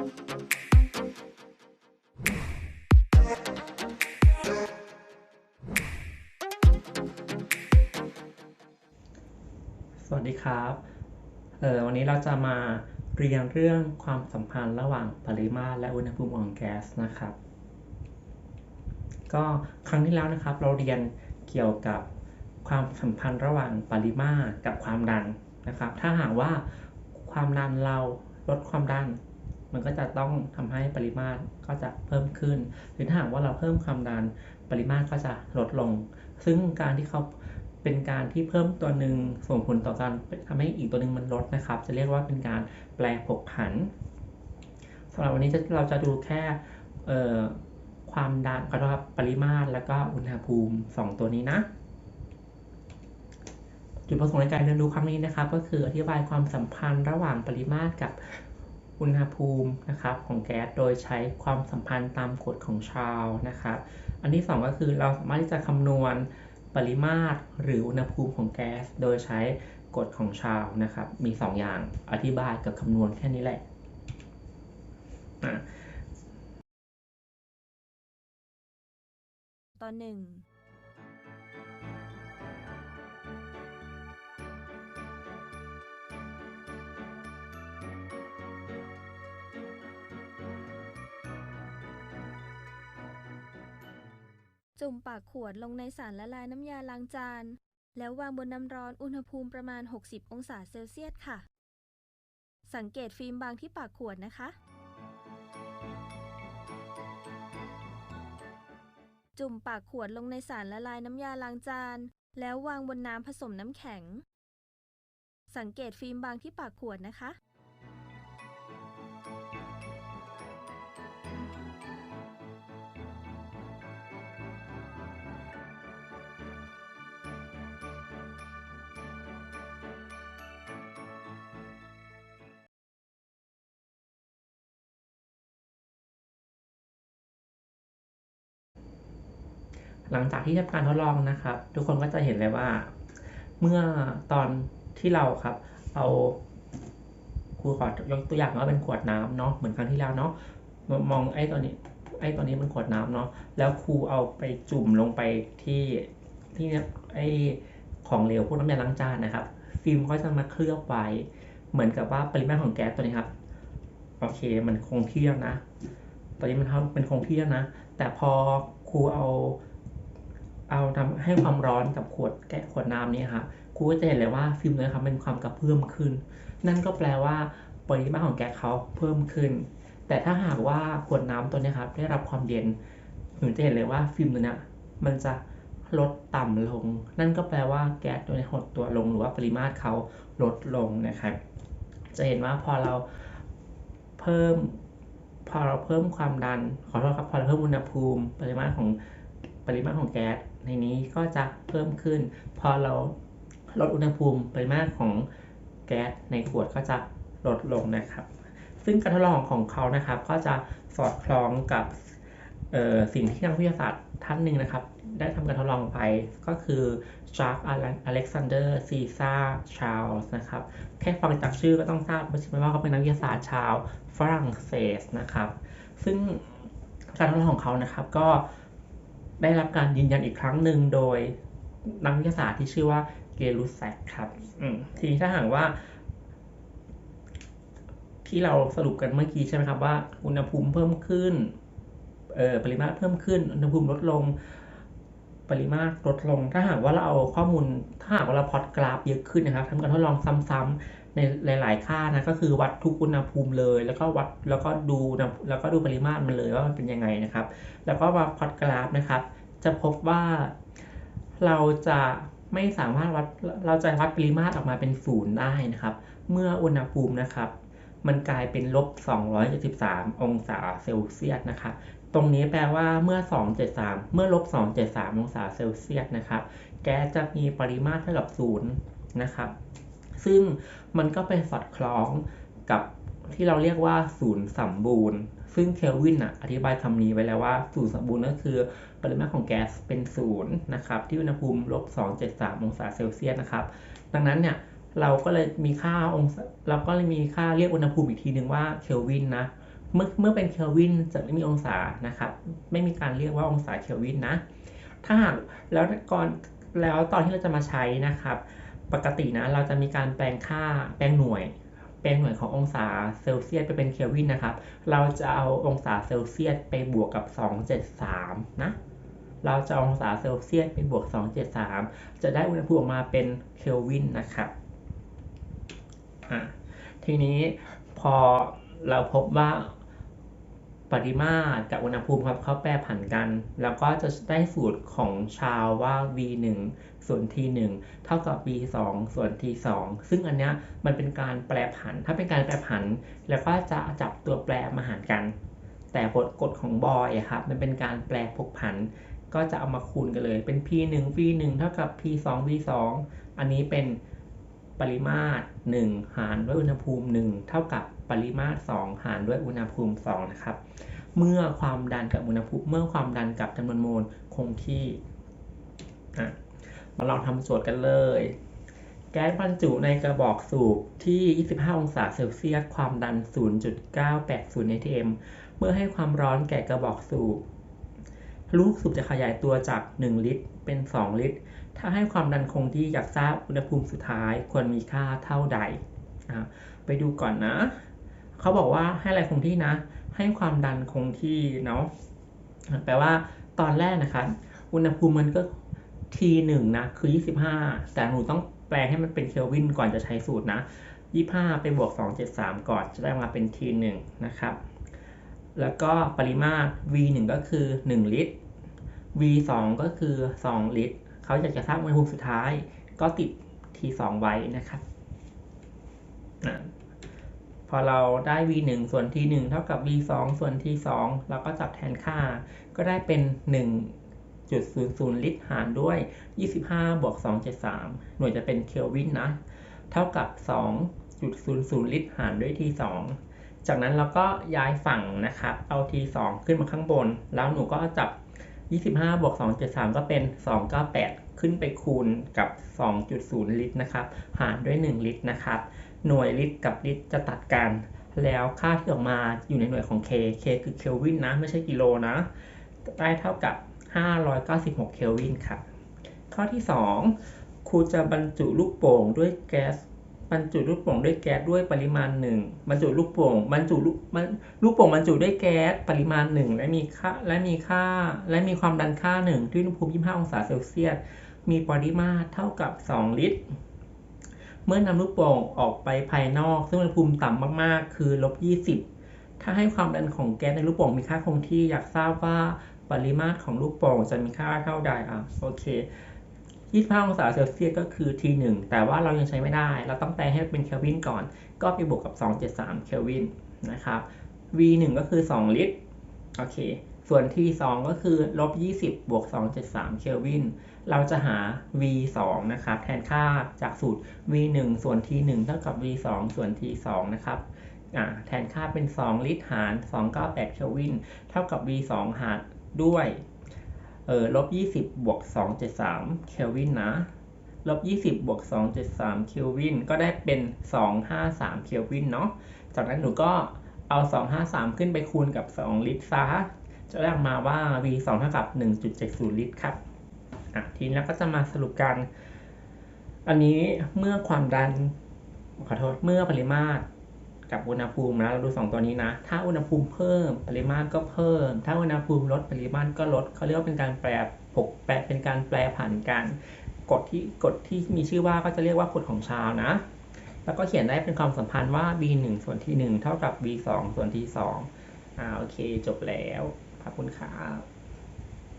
สวัสดีครับเออวันนี้เราจะมาเรียนเรื่องความสัมพันธ์ระหว่างปริมาตรและอุณหภูมิของแก๊สนะครับ ก็ครั้งที่แล้วนะครับ เราเรียนเกี่ยวกับความสัมพันธ์ระหว่างปริมาตรกับความดันนะครับ ถ้าหากว่าความดันเราลดความดัน มันก็จะต้องทำให้ปริมาตรก็จะเพิ่มขึ้น หรือถ้าหากว่าเราเพิ่มความดันปริมาตรก็จะลดลง ซึ่งการที่เขาเป็นการที่เพิ่มตัวหนึ่งส่งผลต่อการทำให้อีกตัวหนึ่งมันลดนะครับ จะเรียกว่าเป็นการแปลผกผันสำหรับวันนี้จะเราจะดูแค่ความดันขอโทษครับปริมาตรแล้วก็อุณหภูมิ 2 ตัวนี้นะ จุดประสงค์ในการเรียนรู้ครั้งนี้นะครับ ก็คืออธิบายความสัมพันธ์ระหว่างปริมาตรกับ อุณหภูมินะครับของแก๊สโดยใช้ความสัมพันธ์ตามกฎของชาร์ลนะครับ อันที่ 2 ก็คือเราสามารถที่จะคำนวณปริมาตรหรืออุณหภูมิของแก๊สโดยใช้กฎของชาร์ลนะครับ มี 2 อย่างอธิบายกับคำนวณแค่นี้แหละอะตอนหนึ่ง จุ่มปากขวดลงในสารละลายน้ำยาล้างจาน แล้ววางบนน้ำร้อนอุณหภูมิประมาณ 60 องศาเซลเซียสค่ะ สังเกตฟิล์มบางที่ปากขวดนะคะ จุ่มปากขวดลงในสารละลายน้ำยาล้างจาน แล้ววางบนน้ำผสมน้ำแข็ง สังเกตฟิล์มบางที่ปากขวดนะคะ หลังจากที่ทำการทดลองนะครับ ทุกคนก็จะเห็นเลยว่า เมื่อตอนที่เราครับ เอาครูขอยกตัวอย่างว่าเป็นขวดน้ำเนาะเหมือนครั้งที่แล้วเนาะมองไอ้ตัวนี้ ไอ้ตัวนี้มันขวดน้ำเนาะแล้วครูเอาไปจุ่มลงไปที่ที่เนี่ยไอ้ของเหลวพวกน้ำยาล้างจานนะครับ ฟิล์มก็จะมาเคลือบไว้เหมือนกับว่าปริมาตรของแก๊สตัวนี้ครับโอเคมันคงที่แล้วนะ ตอนนี้มันเท่าเป็นคงที่แล้วนะ แต่พอครูเอา เอาทำให้ความร้อนกับขวดแกะขวดน้ำเนี่ยครับครูก็จะเห็นเลยว่าฟิล์มเลยครับเป็นความกระเพื่อมขึ้น นั่นก็แปลว่าปริมาตรของแก๊สเขาเพิ่มขึ้น แต่ถ้าหากว่าขวดน้ำตัวนี้ครับได้รับความเย็นหนูจะเห็นเลยว่าฟิล์มตัวนี้มันจะลดต่ำลง นั่นก็แปลว่าแก๊สตัวนี้หดตัวลงหรือว่าปริมาตรเขาลดลงนะครับ จะเห็นว่าพอเราเพิ่ม พอเราเพิ่มความดัน ขอโทษครับพอเราเพิ่มอุณหภูมิ ปริมาตรของปริมาตรของแก๊ส ในนี้ก็จะเพิ่มขึ้น พอเราลดอุณหภูมิปริมาตรของแก๊สในขวดก็จะลดลงนะครับ ซึ่งการทดลองของเขานะครับ ก็จะสอดคล้องกับสิ่งที่นักวิทยาศาสตร์ท่านหนึ่งนะครับ ได้ทำการทดลองไปก็คือจาร์กอเล็กซานเดอร์ซีซ่าชาลส์นะครับ แค่ฟังจากชื่อก็ต้องทราบใช่ไหมว่าเขาเป็นนักวิทยาศาสตร์ชาวฝรั่งเศสนะครับ ซึ่งการทดลองของเขานะครับ ก็ ได้รับการยืนยันอีกครั้งหนึ่งโดยนักวิทยาศาสตร์ที่ชื่อว่าเกลูแซกครับอืมทีนี้ถ้าหากว่า ที่เราสรุปกันเมื่อกี้ใช่ไหมครับว่า อุณหภูมิเพิ่มขึ้นเอ่อปริมาตรเพิ่มขึ้น อุณหภูมิลดลง ปริมาตรลดลง ถ้าหากว่าเราเอาข้อมูล ถ้าหากว่าเราพลอตกราฟเยอะขึ้นนะครับทำการทดลองซ้ำๆ ในหลาย ๆ ค่านะก็คือวัดทุกอุณหภูมิเลย แล้วก็วัดแล้วก็ดูแล้วก็ดูปริมาตรมันเลยว่ามันเป็นยังไงนะครับ แล้วก็มาพอตกราฟนะครับ จะพบว่าเราจะไม่สามารถวัดเราจะวัดปริมาตรออกมาเป็นศูนย์ได้นะครับ เมื่ออุณหภูมินะครับ มันกลายเป็นลบ 273 องศาเซลเซียสนะครับตรงนี้แปลว่าเมื่อ 273 เมื่อลบ 273 องศาเซลเซียสนะครับ แก๊สจะมีปริมาตรเท่ากับ 0 นะครับ ซึ่งมันก็ไปสอดคล้องกับที่เราเรียกว่าศูนย์สมบูรณ์ ซึ่งเคลวินออธิบายคำนี้ไว้แล้วว่าศูนย์สมบูรณ์ก็คือปริมาตรของแก๊สเป็นศูนย์นะครับที่อุณหภูมิลบ273 องศาเซลเซียสนะครับ ดังนั้นเนี่ยเราก็เลยมีค่าองศาเราก็เลยมีค่าเรียกอุณหภูมิอีกทีหนึ่งว่าเคลวินนะเมื่อเมื่อเป็นเคลวินจะไม่มีองศานะครับไม่มีการเรียกว่าองศาเคลวินนะ ถ้าหากแล้วก่อนแล้วตอนที่เราจะมาใช้นะครับ ปกตินะเราจะมีการแปลงค่าแปลงหน่วย แปลงหน่วยขององศาเซลเซียสไปเป็นเคลวินนะครับ เราจะเอาองศาเซลเซียสไปบวกกับ 273 นะ เราจะองศาเซลเซียสไปบวก 273 จะได้อุณหภูมิออกมาเป็นเคลวินนะครับทีนี้พอเราพบว่า ปริมาตรกับอุณหภูมิครับเขาแปรผันกัน แล้วก็จะได้สูตรของชาวว่า v1 ส่วน t1 เท่ากับ v2 ส่วน t2 ซึ่งอันเนี้ยมันเป็นการแปรผัน ถ้าเป็นการแปรผัน แล้วก็จะจับตัวแปรมาหารกัน แต่กฎกฎของบอยครับมันเป็นการแปรผกผัน ก็จะเอามาคูณกันเลย เป็น p1 v1 เท่ากับ p2 v2 อันนี้เป็นปริมาตร 1 หารด้วยอุณหภูมิ 1 เท่ากับ ปริมาตร 2 หารด้วยอุณหภูมิ 2 นะครับ เมื่อความดันกับอุณหภูมิ เมื่อความดันกับจำนวนโมลคงที่มาลองทำโจทย์กันเลย แก๊สบรรจุในกระบอกสูบที่ 25 องศาเซลเซียส ความดัน 0.980 atm เมื่อให้ความร้อนแก่กระบอกสูบ ลูกสูบจะขยายตัวจาก 1 ลิตร เป็น 2 ลิตร ถ้าให้ความดันคงที่อยากทราบอุณหภูมิสุดท้ายควรมีค่าเท่าใด ไปดูก่อนนะ เขาบอกว่าให้อะไรคงที่นะ ให้ความดันคงที่เนาะแปลว่าตอนแรกนะครับอุณหภูมิมันก็ T1 นะคือ 25 แต่หนูต้องแปลให้มันเป็นเคลวินก่อนจะใช้สูตรนะ 25 ไปบวก 273 ก่อนจะได้มาเป็น T1 นะครับ แล้วก็ปริมาตร V1 ก็คือ 1 ลิตร V2 ก็คือ 2 ลิตร เขาอยากจะทราบอุณหภูมิสุดท้ายก็ติด T2 ไว้นะครับนะ พอเราได้ v1 ส่วน t1 เท่ากับ v2 ส่วน t2 เราก็จับแทนค่า ก็ได้เป็น 1.00 ลิตรหารด้วย 25 บวก 273 หน่วยจะเป็นเคลวินนะ เท่ากับ 2.00 ลิตรหารด้วย t2 จากนั้นเราก็ย้ายฝั่งนะครับ เอา t2 ขึ้นมาข้างบน แล้วหนูก็จับ 25 บวก 273 ก็เป็น 298 ขึ้นไปคูณกับ 2.0 ลิตรนะครับ หารด้วย 1 ลิตรนะครับ หน่วยลิตรกับลิตรจะตัดกัน แล้วค่าที่ออกมาอยู่ในหน่วยของ K K คือเคลวินนะ ไม่ใช่กิโลนะ ได้เท่ากับ 596 เคลวินครับข้อที่ 2 ครูจะบรรจุลูกโป่งด้วยแก๊สบรรจุลูกโป่งด้วยแก๊สด้วยปริมาณหนึ่งบรรจุลูกโป่งบรรจุลูกมันลูกโป่งบรรจุด้วยแก๊สปริมาณหนึ่งและมีค่าและมีค่าและมีความดันค่าหนึ่งที่อุณหภูมิ 25 องศาเซลเซียส มีปริมาตรเท่ากับ 2 ลิตร มื่อนำลูกโป่งออกไปภายนอก ซึ่งอุณหภูมิต่ำมากๆ คือลบ20 ถ้าให้ความดันของแก๊สในลูกโป่งมีค่าคงที่อยากทราบว่าปริมาตรของลูกโป่งจะมีค่าเท่าใดอะโอเค25องศาเซลเซียสก็คือ T1 แต่ว่าเรายังใช้ไม่ได้ เราต้องแปลให้เป็นเคลวินก่อน ก็ไปบวกกับ 273เคลวินนะครับ V1 ก็คือ 2 ลิตร โอเค ส่วน T2 ก็คือลบ20บวก273 เคลวิน เราจะหา V2 นะครับแทนค่าจากสูตร V1 ส่วน T1 เท่ากับ V2 ส่วน T2 นะครับแทนค่าเป็น 2 ลิตรหาร 298 เคลวิน เท่ากับ V2 หารด้วยเออลบ20บวก273 เคลวินนะลบ20บวก273 เคลวิน ก็ได้เป็น 253 เคลวินเนาะ จากนั้นหนูก็เอา 253 ขึ้นไปคูณกับ 2 ลิตรซะ จะได้ออกมาว่า V2 เท่ากับ 1.70 ลิตรครับอะทีนี้เราก็จะมาสรุปกัน อันนี้เมื่อความดัน ขอโทษ เมื่อปริมาตรกับอุณหภูมินะเราดู 2 ตัวนี้นะ ถ้าอุณหภูมิเพิ่มปริมาตรก็เพิ่ม ถ้าอุณหภูมิลดปริมาตรก็ลดเขาเรียกว่าเป็นการแปรผกแปรเป็นการแปรผันกันกฎที่กฎที่มีชื่อว่าก็จะเรียกว่ากฎของชาวนะ แล้วก็เขียนได้เป็นความสัมพันธ์ว่า b 1ส่วน t 1เท่ากับ b 2ส่วน t 2อ่าโอเค จบแล้ว ขอบคุณครับ